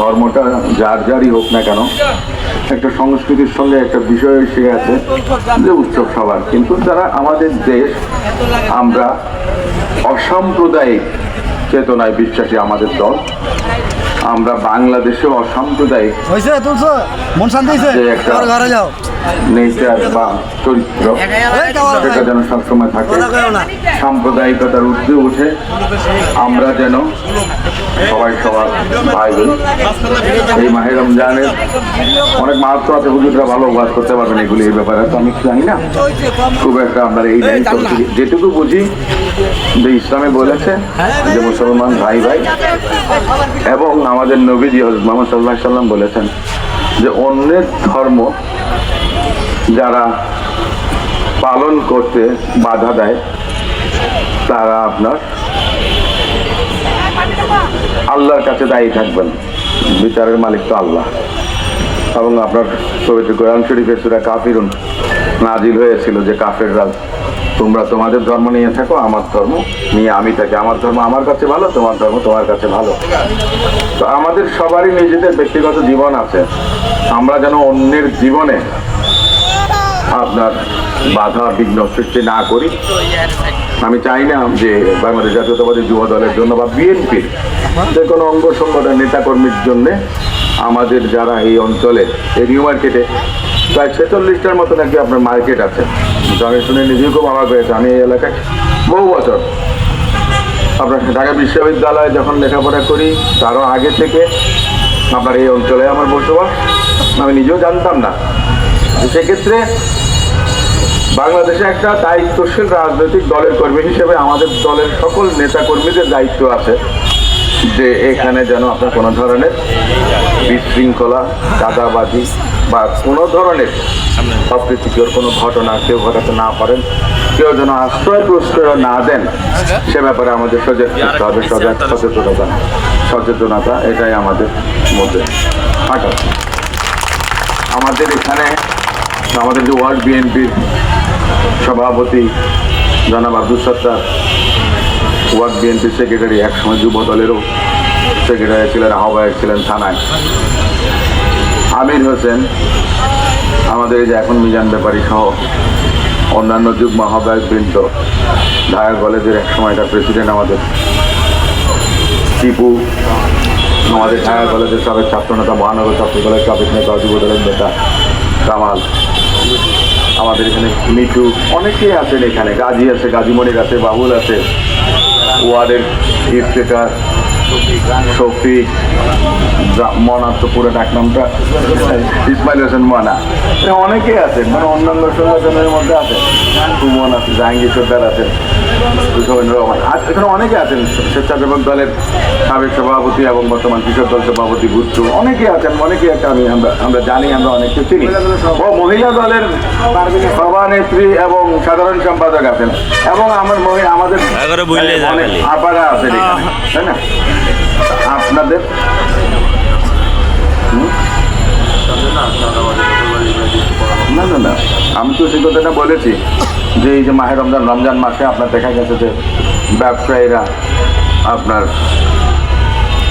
ধর্মটা যার যারই হোক না কেন, একটা সংস্কৃতির সঙ্গে একটা বিষয় এসে গেছে যে উৎসব সবার। কিন্তু যারা আমাদের দেশ, আমরা অসাম্প্রদায়িক চেতনায় বিশ্বাসী আমাদের দল আমরা বাংলাদেশে অসাম্প্রদায়িক হয়েছে তুলছো? মন শান্তি হয়েছে যে একটা এবার ঘরে যাও। নেচার বা চরিত্র সেটা যেন সবসময় থাকে। সাম্প্রদায়িকতার ঊর্ধ্বে উঠে আমরা যেন সবাই সবার ভাই বোন। এই মাহের রমজানের অনেক মাহাত্ম আছে হুজুররা ভালো ওয়াজ করতে পারবেন এগুলি এই ব্যাপারে তো আমি জানি না। খুব একটা আমরা এই লাইন যেটুকু বুঝি যে ইসলামে বলেছে যে মুসলমান ভাই ভাই এবং আমাদের নবীজি হজরত মোহাম্মদ সাল্লাহ সাল্লাম বলেছেন যে অন্যের ধর্ম যারা পালন করতে বাধা দেয়, তারা আপনার আল্লাহর কাছে দায়ী থাকবেন। বিচারের মালিক তো আল্লাহ। এবং আপনার পবিত্র কোরআন শরীফে সুরা কাফিরুন নাজিল হয়েছিল যে কাফের কাফেররা তোমরা তোমাদের ধর্ম নিয়ে থাকো, আমার ধর্ম নিয়ে আমি থাকি। আমার ধর্ম আমার কাছে ভালো, তোমার ধর্ম তোমার কাছে ভালো। তো আমাদের সবারই নিজেদের ব্যক্তিগত জীবন আছে। আমরা যেন অন্যের জীবনে আপনার বাধা, বিঘ্ন সৃষ্টি না করি। আমি চাই না যে বাংলাদেশ জাতীয়তাবাদী যুব দলের জন্য বা বিএনপির যে কোনো অঙ্গ সংগঠনের নেতাকর্মীর জন্যে আমাদের যারা এই অঞ্চলে, এই নিউ মার্কেটে, প্রায় ছেচল্লিশটার মতো নাকি আপনার মার্কেট আছে। আমি শুনে নিজেই খুব অবাক হয়েছে আমি এই এলাকায় বহু বছর। আপনার ঢাকা বিশ্ববিদ্যালয়ে যখন লেখাপড়া করি, তারও আগে থেকে আপনার এই অঞ্চলে আমার বসবাস, আমি নিজেও জানতাম না। সেক্ষেত্রে বাংলাদেশে একটা দায়িত্বশীল রাজনৈতিক দলের কর্মী হিসেবে আমাদের দলের সকল নেতা কর্মীদের দায়িত্ব আছে যে এখানে যেন আপনার কোনো ধরনের বিশৃঙ্খলা দাদাবাজি বা কোনো ধরনের অপ্রীতিকর কোনো ঘটনা কেউ ঘটাতে না পারেন কেউ যেন আশ্রয় প্রশ্রয় না দেন সে ব্যাপারে আমাদের সজাগ থাকতে হবে সজাগ সচেতনতা সচেতনতা এটাই আমাদের মধ্যে। থাকা আমাদের এখানে আমাদের যে ওয়ার্ল্ড বিএনপির সভাপতি জনাব আব্দুল সত্তার ওয়ার্ড বিএনপির সেক্রেটারি একসময় যুব দলেরও সেক্রেটারি ছিলেন আহ্বায়ক ছিলেন থানায়। আমির হোসেন, আমাদের যে এখন মিজান ব্যাপারী সহ অন্যান্য যুগ্ম আহ্বায়ক বৃন্দ, ঢাকা কলেজের এক সময়কার প্রেসিডেন্ট আমাদের। টিপু, আমাদের ঢাকা কলেজের সাবেক ছাত্রনেতা মহানগর ছাত্র দলের সাবেক নেতা, যুব দলের নেতা, কামাল। আমাদের এখানে মিঠু অনেকেই আছেন এখানে, গাজী আছে, গাজীমণির আছে, বাবুল আছে, ওয়ার্ডের ইফতেকার শফিক মনা তো পুরো ডাক নামটা। ইসমাইল হোসেন মনা। এরা অনেকেই আছেন মানে অন্যান্য সংগঠনের মধ্যে আছে সুমন আছে জাহাঙ্গীর সর্দার আছেন। সুশোভন রহমান। আর এখানে অনেকে আছেন স্বেচ্ছাসেবক দলের সাবেক সভাপতি এবং বর্তমান কৃষক দল সভাপতি বুদ্ধু। অনেকে আছেন অনেকেই একটা আমি আমরা আমরা জানি আমরা অনেককে চিনি। ও মহিলা দলের সভানেত্রী এবং সাধারণ সম্পাদক আছেন। এবং আমার মহি- আমাদের অনেক। আপারা আছেন তাই না? আপনাদের? হুম? না না না। আমি তো সেই কথাটা বলেছি যে এই যে মাহে রমজান রমজান মাসে আপনার দেখা গেছে যে ব্যবসায়ীরা আপনার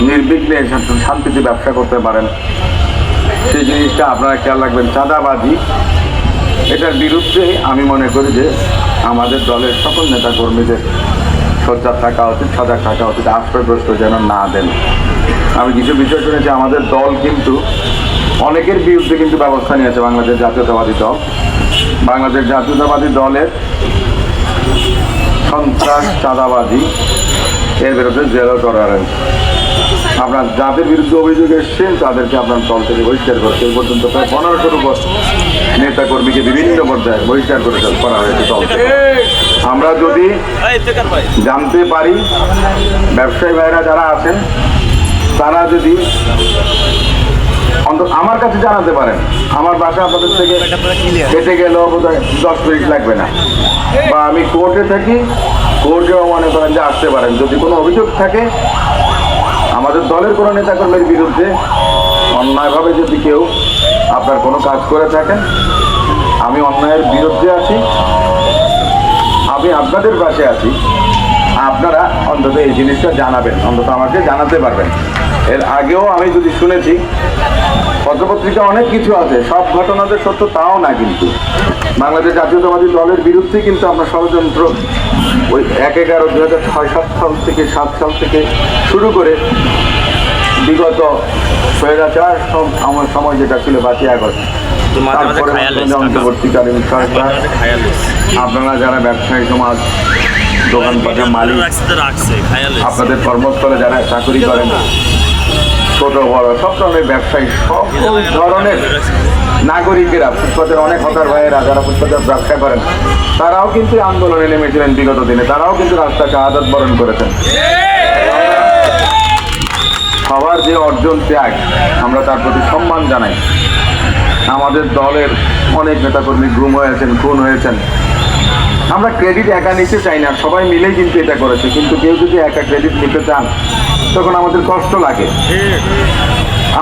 নির্বিঘ্নে শান্তিতে ব্যবসা করতে পারেন। সেই জিনিসটা আপনারা খেয়াল রাখবেন, চাঁদাবাজি, এটার বিরুদ্ধে আমি মনে করি যে আমাদের দলের সকল নেতা কর্মীদের সোচ্চার থাকা উচিত, সজাগ থাকা উচিত, আশ্রয়গ্রস্ত যেন না দেন। আমি কিছু বিষয় শুনেছি, আমাদের দল কিন্তু অনেকের বিরুদ্ধে কিন্তু ব্যবস্থা নিয়েছে বাংলাদেশ জাতীয়তাবাদী দল। বাংলাদেশ জাতীয়তাবাদী দলের সন্ত্রাস চাঁদাবাদী এর বিরুদ্ধে জেরো টলারেন্স আপনার যাদের বিরুদ্ধে অভিযোগ এসছেন তাদেরকে আপনার দল থেকে বহিষ্কার করছে এই পর্যন্ত প্রায় পনেরোশোর উপর নেতা কর্মীকে বিভিন্ন পর্যায়ে বহিষ্কার করে করা হয়েছে দল আমরা যদি জানতে পারি ব্যবসায়ী ভাইরা যারা আছেন তারা যদি অন্তত আমার কাছে জানাতে পারেন। আমার বাসা আপনাদের থেকে হেঁটে গেলেও বোধহয় দশ মিনিট লাগবে না। বা আমি কোর্টে থাকি, কোর্টেও মনে করেন যে আসতে পারেন। যদি কোনো অভিযোগ থাকে, আমাদের দলের কোনো নেতাকর্মীর বিরুদ্ধে অন্যায়ভাবে যদি কেউ আপনার কোনো কাজ করে থাকেন, আমি অন্যায়ের বিরুদ্ধে আছি। আমি আপনাদের পাশে আছি। আপনারা অন্তত এই জিনিসটা জানাবেন, অন্তত আমাকে জানাতে পারবেন। এর আগেও আমি যদি শুনেছি পত্রপত্রিকা অনেক কিছু আছে সব ঘটনা যে সত্য তাও না কিন্তু। বাংলাদেশ জাতীয়তাবাদী দলের বিরুদ্ধে কিন্তু আমরা ষড়যন্ত্র ওই এক এগারো দু হাজার ছয় সাত সাল থেকে সাত সাল থেকে শুরু করে বিগত স্বৈরাচার সব আমার সময় যেটা ছিল পাঁচই আগস্ট। অন্তর্বর্তীকালীন সরকার আপনারা যারা ব্যবসায়ী সমাজ দোকানপাটের মালিক আপনাদের কর্মস্থলে যারা চাকরি করেন ছোট, বড়, সব ধরনের ব্যবসায়ী, সব ধরনের নাগরিকেরা ফুটপাতের অনেক হতার ভাইয়েরা যারা ফুটপাতের ব্যবসা করেন, তারাও কিন্তু আন্দোলনে নেমেছিলেন বিগত দিনে। তারাও কিন্তু রাস্তায় শাহাদত বরণ করেছেন। সবার যে অর্জন ত্যাগ, আমরা তার প্রতি সম্মান জানাই। আমাদের দলের অনেক নেতাকর্মী গুম হয়েছেন, খুন হয়েছেন। আমরা ক্রেডিট একা নিতে চাই না, সবাই মিলেই কিন্তু এটা করেছে। কিন্তু কেউ যদি একা ক্রেডিট নিতে চান তখন আমাদের কষ্ট লাগে।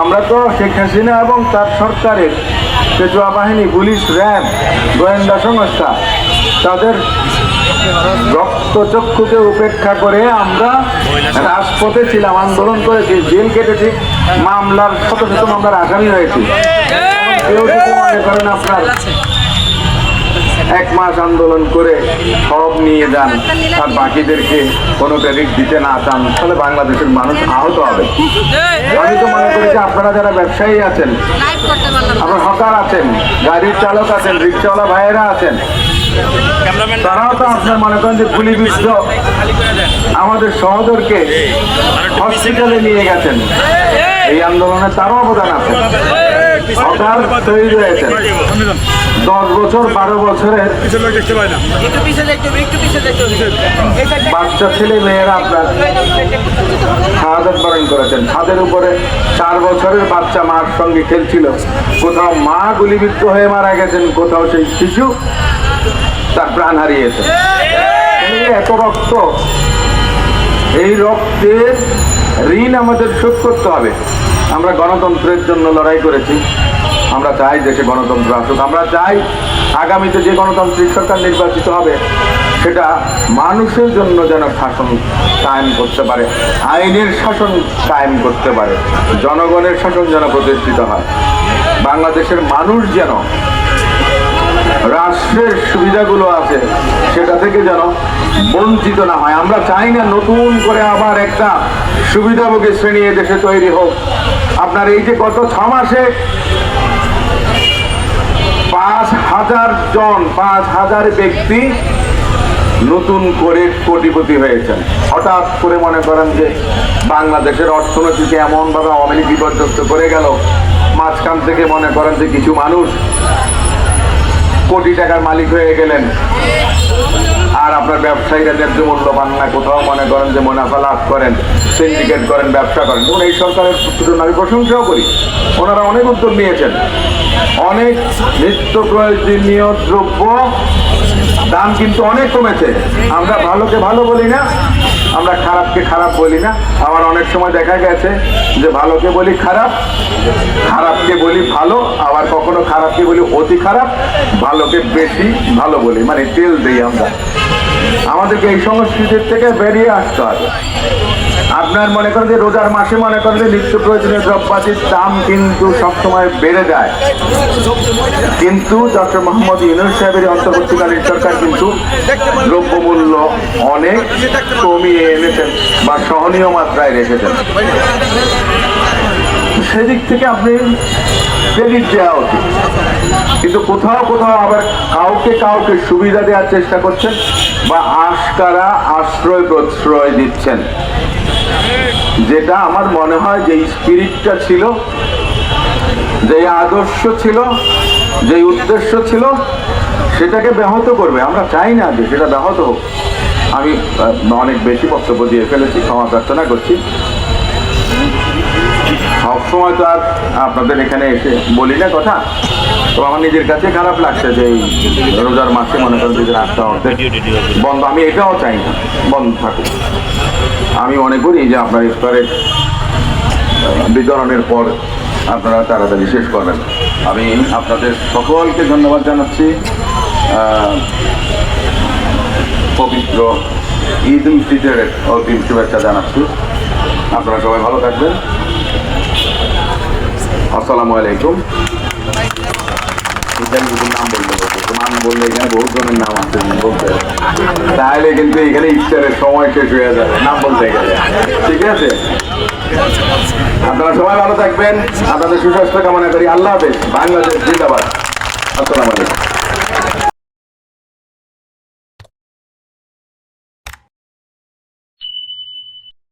আমরা তো শেখ হাসিনা এবং তার সরকারের পেটুয়া বাহিনী পুলিশ র্যাব গোয়েন্দা সংস্থা তাদের রক্তচক্ষুকে উপেক্ষা করে আমরা রাজপথে ছিলাম আন্দোলন করেছি জেল কেটেছি মামলার শত শত মামলার আসামি হয়েছি। কেউ যদি মনে করেন আপনার। এক মাস আন্দোলন করে সব নিয়ে যান। আর বাকিদেরকে কোনো ক্রেডিট দিতে না চান, তাহলে বাংলাদেশের মানুষ আহত হবে। আমি তো মনে করি যে আপনারা যারা ব্যবসায়ী আছেন আপনার হকার আছেন, গাড়ির চালক আছেন, রিক্সাওয়ালা ভাইয়েরা আছেন, তারাও তো আপনার মনে করেন যে গুলিবিদ্ধ আমাদের সহদরকে হসপিটালে নিয়ে গেছেন। এই আন্দোলনে তারও অবদান আছে। হকার তৈরি হয়েছেন দশ বছর বারো বছরের বাচ্চা ছেলে মেয়েরা আপনার শাহাদত বরণ করেছেন। ছাদের উপরে চার বছরের বাচ্চা মার সঙ্গে খেলছিল। কোথাও মা গুলিবিদ্ধ হয়ে মারা গেছেন কোথাও সেই শিশু তার প্রাণ হারিয়েছে। এই এত রক্ত এই রক্তের ঋণ আমাদের শোধ করতে হবে। আমরা গণতন্ত্রের জন্য লড়াই করেছি। আমরা চাই দেশে গণতন্ত্র আসুক। আমরা চাই আগামীতে যে গণতান্ত্রিক সরকার নির্বাচিত হবে, সেটা মানুষের জন্য যেন শাসন কায়েম করতে পারে, আইনের শাসন কায়েম করতে পারে, জনগণের শাসন যেন প্রতিষ্ঠিত হয়, বাংলাদেশের মানুষ যেন রাষ্ট্রের সুবিধাগুলো আছে, সেটা থেকে যেন বঞ্চিত না হয়। আমরা চাই না নতুন করে আবার একটা সুবিধাভোগী শ্রেণি দেশে তৈরি হোক। আপনার এই যে গত ছ মাসে পাঁচ হাজার জন, পাঁচ হাজার ব্যক্তি নতুন করে কোটিপতি হয়েছেন। হঠাৎ করে মনে করেন যে বাংলাদেশের অর্থনীতিকে এমনভাবে আওয়ামী বিপর্যস্ত করে গেল, মাঝখান থেকে মনে করেন যে কিছু মানুষ কোটি টাকার মালিক হয়ে গেলেন। আর আপনার ব্যবসায়ীরা ন্যায্য মূল্য পান না, কোথাও মনে করেন যে মুনাফা লাভ করেন সিন্ডিকেট করেন, ব্যবসা করেন এবং এই সরকারের জন্য আমি প্রশংসাও করি। ওনারা অনেক উদ্যোগ নিয়েছেন। অনেক নিত্য প্রয়োজনীয় দ্রব্য, দাম কিন্তু অনেক কমেছে। আমরা ভালোকে ভালো বলি না, আমরা খারাপকে খারাপ বলি না। আবার অনেক সময় দেখা গেছে যে ভালোকে বলি খারাপ, খারাপকে বলি ভালো, আবার কখনো খারাপকে বলি অতি খারাপ, ভালোকে বেশি ভালো বলি। মানে তেল দিই আমরা। আমাদেরকে এই সংস্কৃতির থেকে বেরিয়ে আসতে হবে। আপনার মনে করেন যে রোজার মাসে মনে করেন যে নিত্য প্রয়োজনীয় দ্রব্যাদির দাম কিন্তু সবসময় বেড়ে যায়। কিন্তু ডক্টর মোহাম্মদ ইউনুস সাহেবের অন্তর্বর্তীকালীন সরকার কিন্তু দ্রব্যমূল্য অনেক কমিয়ে এনেছেন বা সহনীয় মাত্রায় রেখেছেন। সেদিক থেকে আপনি ক্রেডিট দেওয়া উচিত কিন্তু কোথাও কোথাও আবার কাউকে কাউকে সুবিধা দেওয়ার চেষ্টা করছেন বা আশকারা আশ্রয় প্রশ্রয় দিচ্ছেন। যেটা আমার মনে হয় যে স্পিরিটটা ছিল, যে আদর্শ ছিল, যে উদ্দেশ্য ছিল, সেটাকে ব্যাহত করবে। আমরা চাই না যে সেটা ব্যাহত হোক। আমি অনেক বেশি বক্তব্য দিয়ে ফেলেছি, ক্ষমা প্রার্থনা করছি। সবসময় তো আর আপনাদের এখানে এসে বলি না কথা। তো আমার নিজের কাছে খারাপ লাগছে যে এই রোজার মাসে মনে করেন যে রাস্তা অর্ধেক বন্ধ। আমি এটাও চাই না, বন্ধ থাকুক। আমি মনে করি যে আপনার ইফতারের বিতরণের পর আপনারা তাড়াতাড়ি শেষ করবেন। আমি আপনাদের সকলকে ধন্যবাদ জানাচ্ছি। পবিত্র ঈদ উল ফিতরের অগ্রিম শুভেচ্ছা জানাচ্ছি। আপনারা সবাই ভালো থাকবেন। আসসালামু আলাইকুম। নাম বললে নাম কিন্তু এখানে সময় নাম বলতে গেলে ঠিক আছে? আপনারা সবাই ভালো থাকবেন। আপনাদের সুস্বাস্থ্য কামনা করি। আল্লাহ হাফেজ। বাংলাদেশ জিন্দাবাদ। আসসালামু আলাইকুম।